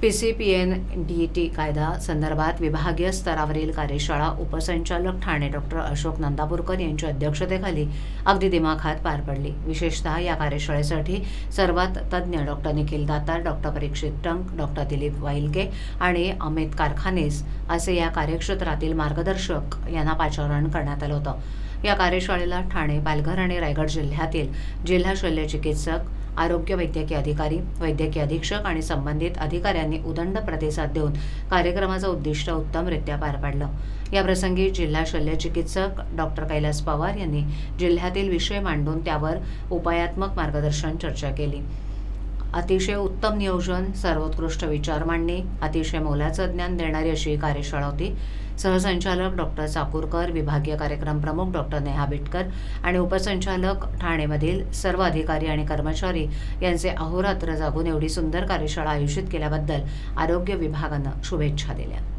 P C P N D T कायदा संदर्भात विभागीय स्तरावरील कार्यशाळा उपसंचालक ठाणे डॉक्टर अशोक नंदापूरकर यांच्या अध्यक्षतेखाली अगदी दिमाखात पार पडली. विशेषतः या कार्यशाळेसाठी सर्वात तज्ज्ञ doctor Nikhil Datar doctor Parikshit Tank doctor Dilip वाईलके आणि अमित कारखानेस असे या कार्यक्षेत्रातील मार्गदर्शक यांना पाचारण करण्यात आलं होतं. या कार्यशाळेला ठाणे पालघर आणि रायगड जिल्ह्यातील जिल्हा शल्य चिकित्सक आरोग्य वैद्यकीय अधिकारी वैद्यकीय अधीक्षक आणि संबंधित अधिकाऱ्यांनी उदंड प्रतिसाद देऊन कार्यक्रमाचं उद्दिष्ट उत्तमरित्या पार पाडलं. याप्रसंगी जिल्हा शल्यचिकित्सक डॉक्टर कैलास पवार यांनी जिल्ह्यातील विषय मांडून त्यावर उपायात्मक मार्गदर्शन चर्चा केली. अतिशय उत्तम नियोजन सर्वोत्कृष्ट विचार मांडणी अतिशय मोलाचं ज्ञान देणारी अशी ही कार्यशाळा होती. सहसंचालक डॉक्टर चाकूरकर विभागीय कार्यक्रम प्रमुख डॉक्टर नेहा बिटकर आणि उपसंचालक ठाणेमधील सर्व अधिकारी आणि कर्मचारी यांचे अहोरात्र जागून एवढी सुंदर कार्यशाळा आयोजित केल्याबद्दल आरोग्य विभागानं शुभेच्छा दिल्या.